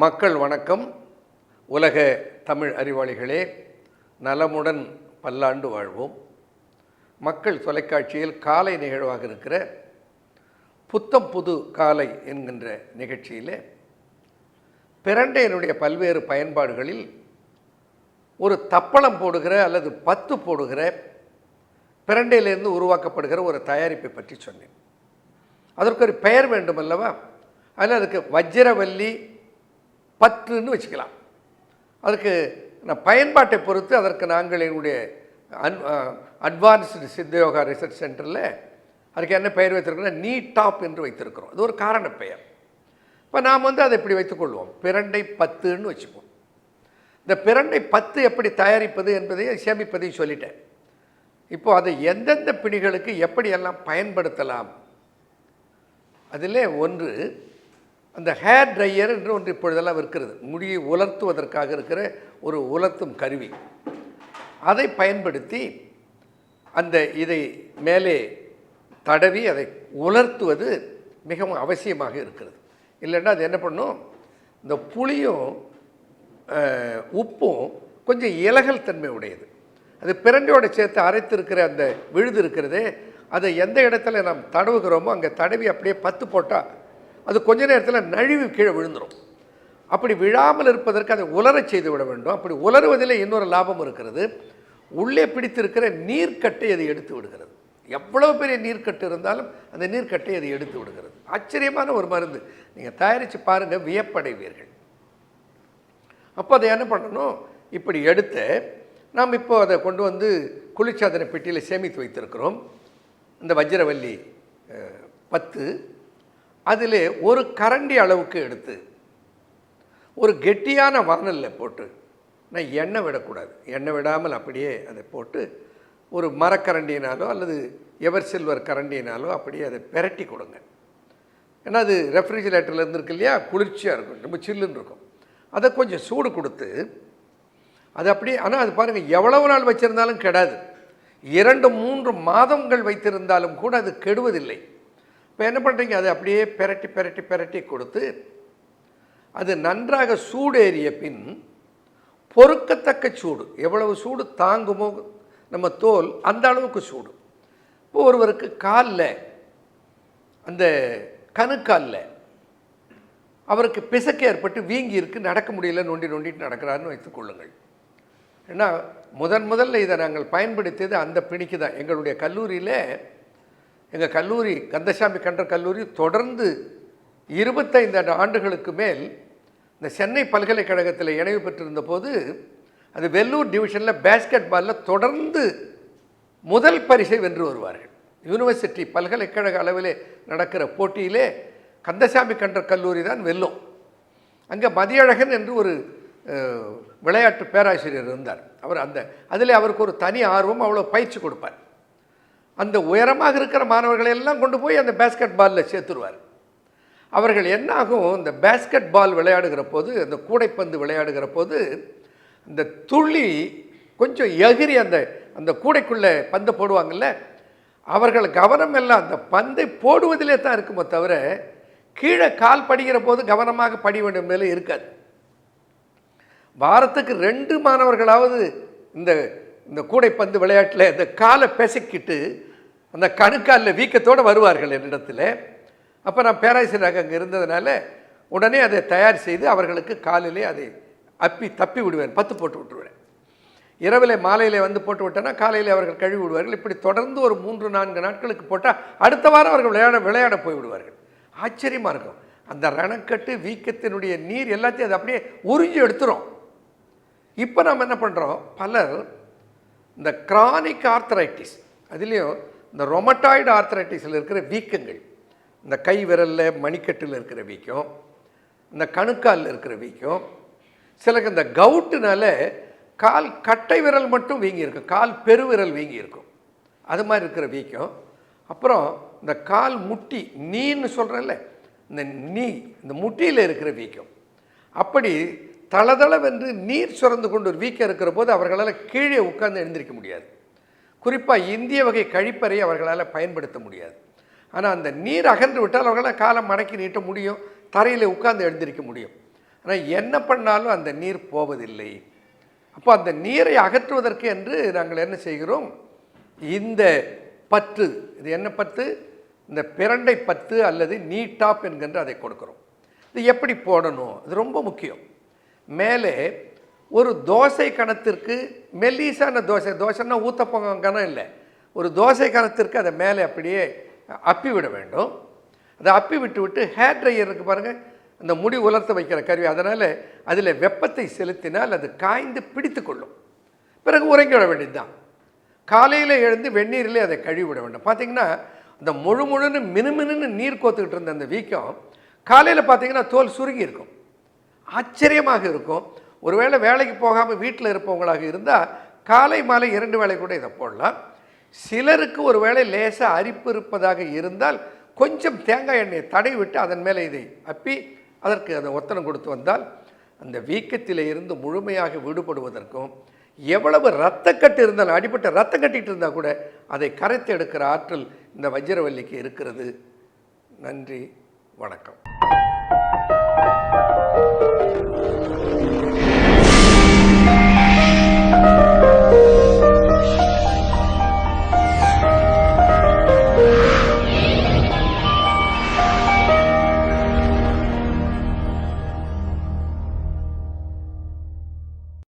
மக்கள் வணக்கம். உலக தமிழ் அறிவாளிகளே நலமுடன் பல்லாண்டு வாழ்வோம். மக்கள் தொலைக்காட்சியில் காலை நிகழ்வாக இருக்கிற புத்தம் புது காலை என்கின்ற நிகழ்ச்சியிலே பிரண்டையினுடைய பல்வேறு பயன்பாடுகளில் ஒரு தப்பளம் போடுகிற அல்லது பத்து போடுகிற பிரண்டையிலிருந்து உருவாக்கப்படுகிற ஒரு தயாரிப்பை பற்றி சொன்னேன். அதற்கு ஒரு பெயர் வேண்டும் அல்லவா அதில் அதுக்கு வஜ்ரவல்லி பத்துன்னு வச்சுக்கலாம். அதுக்கு நான் பயன்பாட்டை பொறுத்து அதற்கு நாங்கள் எங்களுடைய அன் அட்வான்ஸ்டு சித்தயோகா ரிசர்ச் சென்டரில் அதுக்கு என்ன பெயர் வைத்திருக்கோம்னா நீ டாப் என்று வைத்திருக்கிறோம். அது ஒரு காரண பெயர். இப்போ நாம் வந்து அதை இப்படி வைத்துக்கொள்வோம் பிரண்டை பத்துன்னு வச்சுப்போம். இந்த பிரண்டை பத்து எப்படி தயாரிப்பது என்பதையும் சேமிப்பதையும் சொல்லிட்டேன். இப்போ அதை எந்தெந்த பிணிகளுக்கு எப்படியெல்லாம் பயன்படுத்தலாம்? அதில் ஒன்று அந்த ஹேர் ட்ரையர் என்று ஒன்று இப்பொழுதெல்லாம் இருக்கிறது. முடியை உலர்த்துவதற்காக இருக்கிற ஒரு உலர்த்தும் கருவி. அதை பயன்படுத்தி அந்த இதை மேலே தடவி அதை உலர்த்துவது மிகவும் அவசியமாக இருக்கிறது. இல்லைன்னா அது என்ன பண்ணும்? இந்த புளியும் உப்பும் கொஞ்சம் இலகல் தன்மை உடையது. அது பிரண்டையோட சேர்த்து அரைத்திருக்கிற அந்த விழுது இருக்கிறதே அதை எந்த இடத்துல நாம் தடவுகிறோமோ அங்கே தடவி அப்படியே பத்து போட்டால் அது கொஞ்ச நேரத்தில் நழுவி கீழே விழுந்துடும் அப்படி விழாமல் இருப்பதற்கு அதை உலரச் செய்து விட வேண்டும். அப்படி உலருவதில் இன்னொரு லாபம் இருக்கிறது. உள்ளே பிடித்திருக்கிற நீர்க்கட்டை அது எடுத்து விடுகிறது. எவ்வளோ பெரிய நீர்க்கட்டு இருந்தாலும் அந்த நீர்க்கட்டை அது எடுத்து விடுகிறது. ஆச்சரியமான ஒரு மருந்து. நீங்கள் தயாரித்து பாருங்கள் வியப்படைவீர்கள். அப்போ அதை என்ன பண்ணணும்? இப்படி எடுத்து நாம் இப்போ அதை கொண்டு வந்து குளிர்சாதன பெட்டியில் சேமித்து வைத்திருக்கிறோம். இந்த வஜ்ரவல்லி பத்து அதில் ஒரு கரண்டி அளவுக்கு எடுத்து ஒரு கெட்டியான வானலில் போட்டு நான் எண்ணெய் விடக்கூடாது. எண்ணெய் விடாமல் அப்படியே அதை போட்டு ஒரு மரக்கரண்டியினாலோ அல்லது எவர் சில்வர் கரண்டியினாலோ அப்படியே அதை பெரட்டி கொடுங்க. ஏன்னா அது ரெஃப்ரிஜிரேட்டரில் இருந்துருக்கு இல்லையா? குளிர்ச்சியாக இருக்கும் ரொம்ப சில்லுன்னு இருக்கும். அதை கொஞ்சம் சூடு கொடுத்து அது அப்படியே ஆனால் அது பாருங்கள் எவ்வளவு நாள் வச்சுருந்தாலும் கெடாது. இரண்டு மூன்று மாதங்கள் வைத்திருந்தாலும் கூட அது கெடுவதில்லை. இப்போ என்ன பண்ணுறீங்க அதை அப்படியே பெரட்டி பெரட்டி பெரட்டி கொடுத்து அது நன்றாக சூடேறிய பின் பொறுக்கத்தக்க சூடு. எவ்வளவு சூடு தாங்குமோ நம்ம தோல் அந்த அளவுக்கு சூடு. இப்போ ஒருவருக்கு காலில் அந்த கணுக்காலில் அவருக்கு பிசக்கு ஏற்பட்டு வீங்கி இருக்கு நடக்க முடியல நொண்டி நொண்டிட்டு நடக்கிறாருன்னு வைத்துக்கொள்ளுங்கள் ஏன்னா முதன் முதல்ல இதை நாங்கள் பயன்படுத்தியது அந்த பிணிக்கு தான் எங்களுடைய கல்லூரியில் எங்கள் கல்லூரி கந்தசாமி கண்டர் கல்லூரி தொடர்ந்து இருபத்தைந்து ஆண்டுகளுக்கு மேல் இந்த சென்னை பல்கலைக்கழகத்தில் இணைவு பெற்றிருந்த போது அது வெல்லூர் டிவிஷனில் பேஸ்கெட் பாலில் தொடர்ந்து முதல் பரிசை வென்று வருவார்கள். யூனிவர்சிட்டி பல்கலைக்கழக அளவிலே நடக்கிற போட்டியிலே கந்தசாமி கண்டர் கல்லூரி தான் வெல்லும். அங்கே மதியழகன் என்று ஒரு விளையாட்டு பேராசிரியர் இருந்தார். அவர் அந்த அதில் அவருக்கு ஒரு தனி ஆர்வம் அவ்வளோ பயிற்சி கொடுப்பார். அந்த உயரமாக இருக்கிற மாணவர்களை எல்லாம் கொண்டு போய் அந்த பேஸ்கெட் பாலில் சேர்த்துருவார். அவர்கள் என்னாகும் இந்த பேஸ்கெட் பால் விளையாடுகிற போது அந்த கூடைப்பந்து விளையாடுகிற போது இந்த துள்ளி கொஞ்சம் எகிரி அந்த அந்த கூடைக்குள்ளே பந்தை போடுவாங்கல்ல அவர்கள் கவனம் எல்லாம் அந்த பந்தை போடுவதிலே தான் இருக்குமோ தவிர கீழே கால் படிக்கிற போது கவனமாக படி வேண்டும் மேலே இருக்காது. வாரத்துக்கு ரெண்டு மாணவர்களாவது இந்த இந்த கூடைப்பந்து விளையாட்டில் இந்த காலை பிசைக்கிட்டு அந்த கணுக்காலில் வீக்கத்தோடு வருவார்கள் என்னிடத்தில். அப்போ நான் பேராசிரியராக அங்கே இருந்ததுனால உடனே அதை தயார் செய்து அவர்களுக்கு காலிலே அதை அப்பி தப்பி விடுவேன். பத்து போட்டு விட்டுருவேன். இரவில் மாலையில் வந்து போட்டு விட்டேன்னா காலையில் அவர்கள் கழுவி விடுவார்கள். இப்படி தொடர்ந்து ஒரு மூன்று நான்கு நாட்களுக்கு போட்டால் அடுத்த வாரம் அவர்கள் விளையாட விளையாட போய் விடுவார்கள். ஆச்சரியமாக இருக்கும். அந்த ரணக்கட்டு வீக்கத்தினுடைய நீர் எல்லாத்தையும் அது அப்படியே உறிஞ்சி எடுத்துரும். இப்போ நம்ம என்ன பண்ணுறோம் பலர் இந்த கிரானிக் ஆர்த்தரைட்டிஸ் அதுலேயும் இந்த ரொமட்டாய்டு ஆர்த்தரைட்டிஸில் இருக்கிற வீக்கங்கள் இந்த கை விரலில் மணிக்கட்டில் இருக்கிற வீக்கம் இந்த கணுக்காலில் இருக்கிற வீக்கம் சிலருக்கு இந்த கவுட்டுனால கால் கட்டை விரல் மட்டும் வீங்கி இருக்கும் கால் பெருவிரல் வீங்கி இருக்கும். அது மாதிரி இருக்கிற வீக்கம். அப்புறம் இந்த கால் முட்டி நீன்னு சொல்கிறேன்ல இந்த நீ இந்த முட்டியில் இருக்கிற வீக்கம். அப்படி தளதளவென்று நீர் சுரந்து கொண்டு ஒரு வீக்கம் இருக்கிற போது அவர்களால் கீழே உட்கார்ந்து எழுந்திருக்க முடியாது. குறிப்பாக இந்திய வகை கழிப்பறை அவர்களால் பயன்படுத்த முடியாது. ஆனால் அந்த நீர் அகன்று விட்டால் அவர்களால் காலை மடக்கி நீட்ட முடியும் தரையில் உட்கார்ந்து எழுந்திருக்க முடியும். ஆனால் என்ன பண்ணாலும் அந்த நீர் போவதில்லை. அப்போ அந்த நீரை அகற்றுவதற்கு என்று நாங்கள் என்ன செய்கிறோம்? இந்த பத்து இது என்ன பத்து இந்த பிரண்டை பத்து அல்லது நீ டாப் என்கின்ற அதை கொடுக்குறோம். இது எப்படி போடணும்? இது ரொம்ப முக்கியம். மேலே ஒரு தோசை கணத்திற்கு மெல்லீசான தோசை தோசைன்னா ஊத்தப்பங்க கணம் இல்லை. ஒரு தோசை கணத்திற்கு அதை மேலே அப்படியே அப்பி விட வேண்டும். அதை அப்பி விட்டு விட்டு ஹேர் ட்ரையருக்கு பாருங்கள் அந்த முடி உலர்த்த வைக்கிற கருவி. அதனால் அதில் வெப்பத்தை செலுத்தினால் அது காய்ந்து பிடித்து கொள்ளும். பிறகு உறங்கி விட வேண்டியதுதான். காலையில் எழுந்து வெந்நீரிலே அதை கழுவி விட வேண்டும். பார்த்தீங்கன்னா இந்த முழு முழுன்னு மினுமினுன்னு நீர் கோத்துக்கிட்டு இருந்த அந்த வீக்கம் காலையில் பார்த்தீங்கன்னா தோல் சுருங்கி இருக்கும். ஆச்சரியமாக இருக்கும். ஒருவேளை வேலைக்கு போகாமல் வீட்டில் இருப்பவங்களாக இருந்தால் காலை மாலை இரண்டு வேளை கூட இதை போடலாம். சிலருக்கு ஒரு வேளை லேசாக அரிப்பு இருப்பதாக இருந்தால் கொஞ்சம் தேங்காய் எண்ணெயை தடை விட்டு அதன் மேலே இதை அப்பி அதற்கு அந்த ஒத்தனம் கொடுத்து வந்தால் அந்த வீக்கத்தில் இருந்து முழுமையாக விடுபடுவதற்கும் எவ்வளவு ரத்தக்கட்டு இருந்தாலும் அடிப்பட்ட ரத்தம் கட்டிகிட்டு இருந்தால் கூட அதை கரைத்து எடுக்கிற ஆற்றல் இந்த வஜ்ரவல்லிக்கு இருக்கிறது. நன்றி வணக்கம்.